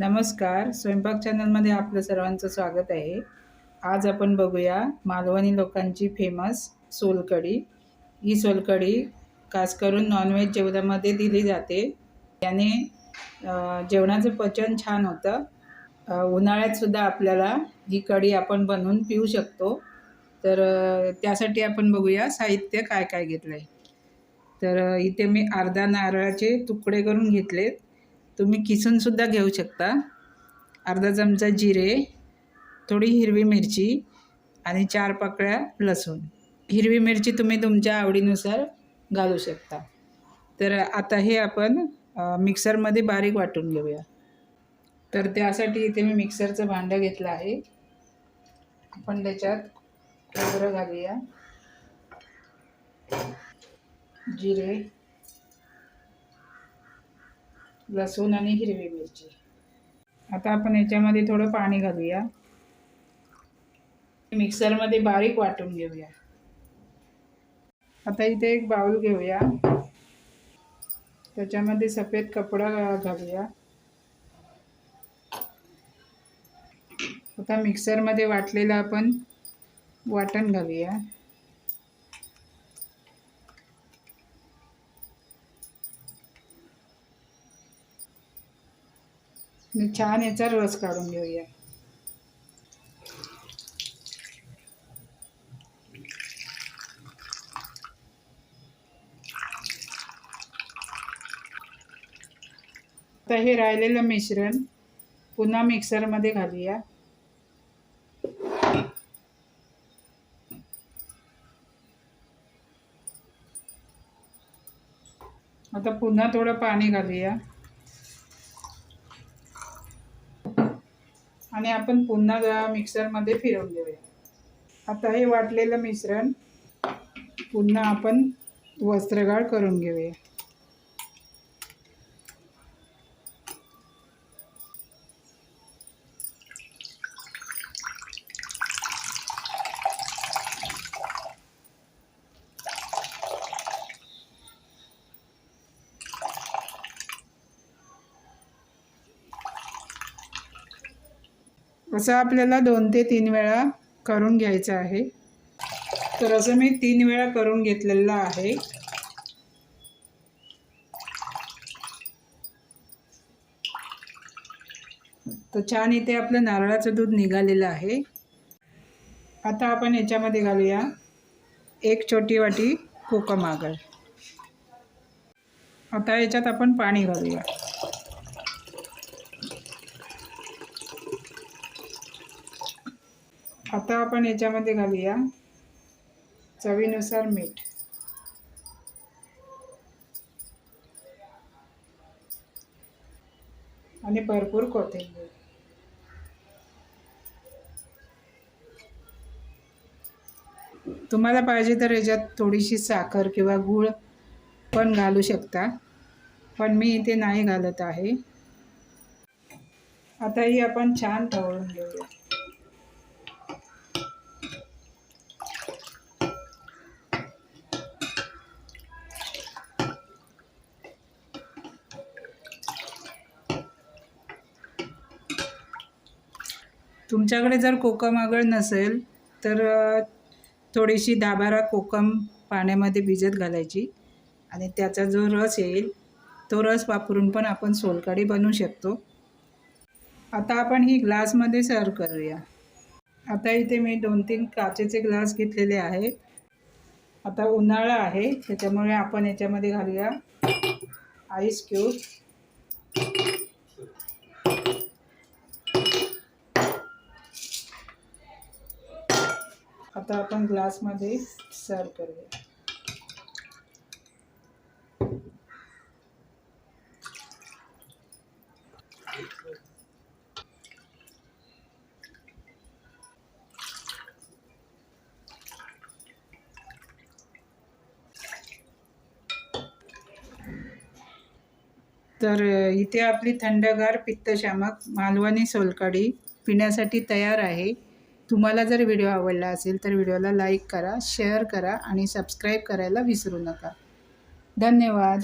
नमस्कार. स्वयंपाक चॅनलमध्ये आपलं सर्वांचं स्वागत आहे. आज आपण बघूया मालवणी लोकांची फेमस सोलकढी. ही सोलकढी खास करून नॉनव्हेज जेवणामध्ये दिली जाते. याने जेवणाचं पचन छान होतं. उन्हाळ्यातसुद्धा आपल्याला ही कढी आपण बनवून पिऊ शकतो. तर त्यासाठी आपण बघूया साहित्य काय काय घेतलं आहे तर इथे मी अर्धा नारळाचे तुकडे करून घेतलेत. तुम्ही किसूनसुद्धा घेऊ शकता. अर्धा चमचा जिरे थोडी हिरवी मिरची आणि चार पाकळ्या लसूण. हिरवी मिरची तुम्ही तुमच्या आवडीनुसार घालू शकता. तर आता हे आपण मिक्सरमध्ये बारीक वाटून घेऊया. तर त्यासाठी इथे मी मिक्सरचं भांडं घेतलं आहे. आपण त्याच्यात खोबरं घालूया. जिरे. लसूण आणि हिरवी मिरची. आता आपण याच्यामध्ये थोडं पाणी घालूया. मिक्सरमध्ये बारीक वाटून घेऊया. आता इथे एक बाऊल घेऊया. त्याच्यामध्ये सफेद कपडा घालूया. आता मिक्सरमध्ये वाटलेलं आपण वाटण घालूया. छान याचा रस काढून घेऊया. आता हे राहिलेलं मिश्रण पुन्हा मिक्सरमध्ये घालूया. आता पुन्हा थोडं पाणी घालूया. आणि आपण पुन्हा जरा मिक्सरमध्ये फिरवून घेऊया. आता हे वाटलेलं मिश्रण पुन्हा आपण वस्त्रगाळ करून घेऊया. असं आपल्याला दोन ते तीन वेळा करून घ्यायचं आहे. तर असं मी तीन वेळा करून घेतलेलं आहे. तर छान इथे आपलं नारळाचं दूध निघालेलं आहे. आता आपण याच्यामध्ये घालूया एक छोटी वाटी कोकम आगळ आता याच्यात आपण पाणी घालूया. आता आपण याच्यामध्ये घालूया चवीनुसार मीठ. आणि भरपूर कोथिंबीर. तुम्हाला पाहिजे तर याच्यात थोडीशी साखर किंवा गूळ पण घालू शकता पण मी इथे नाही घालत आहे. आता ही आपण छान ढवळून घेऊया. तुमच्याकडे जर कोकम आगळ नसेल तर थोडीशी दहा बारा कोकम पाण्यामध्ये भिजत घालायची. आणि त्याचा जो रस येईल तो रस वापरून पण आपण सोलकढी बनवू शकतो. आता आपण ही ग्लासमध्ये सर्व करूया. आता इथे मी दोन तीन काचेचे ग्लास घेतलेले आहे आता उन्हाळा आहे त्याच्यामुळे आपण याच्यामध्ये घालूया आईस क्यूब. आता आपण ग्लासमध्ये सर्व करूया. तर इथे आपली थंडगार पित्तशामक मालवणी सोलकढी पिण्यासाठी तयार आहे. तुम्हाला जर व्हिडिओ आवडला असेल तर व्हिडिओला लाईक करा शेअर करा आणि सबस्क्राईब करायला विसरू नका. धन्यवाद.